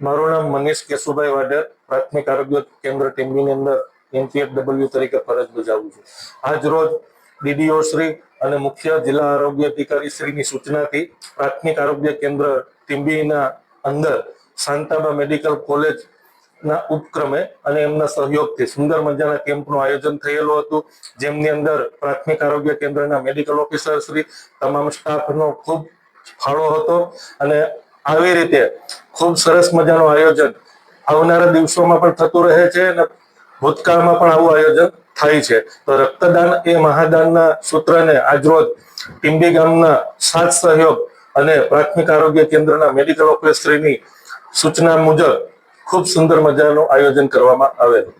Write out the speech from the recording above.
મારું નામ મનીષ કેશુભાઈ વાડર, પ્રાથમિક આરોગ્ય કેન્દ્ર ટીમની અંદર એનપીએફડબલ્યુ તરીકે ફરજ બજાવું છું. આજ રોજ ડીડીઓ શ્રી અને મુખ્ય જિલ્લા આરોગ્ય અધિકારી શ્રીની સૂચનાથી પ્રાથમિક આરોગ્ય કેન્દ્ર ટીમ્બીના અંદર શાંતાબા મેડિકલ કોલેજ ના ઉપક્રમે અને એમના સહયોગથી સુંદર મજાના કેમ્પનું આયોજન થયેલું હતું, જેમની અંદર પ્રાથમિક આરોગ્ય કેન્દ્રના મેડિકલ ઓફિસર શ્રી, તમામ સ્ટાફનો ખૂબ ફાળો હતો અને આવી રીતે ખૂબ સરસ મજાનું આયોજન આવનારા દિવસોમાં પણ થતું રહે છે અને ભૂતકાળમાં પણ આવું આયોજન થાય છે. તો રક્તદાન એ મહાદાનના સૂત્રને આજરોજ ટીંબી ગામના સાથ સહયોગ અને પ્રાથમિક આરોગ્ય કેન્દ્રના મેડિકલ ઓફિસરની સૂચના મુજબ ખૂબ સુંદર મજાનું આયોજન કરવામાં આવેલું.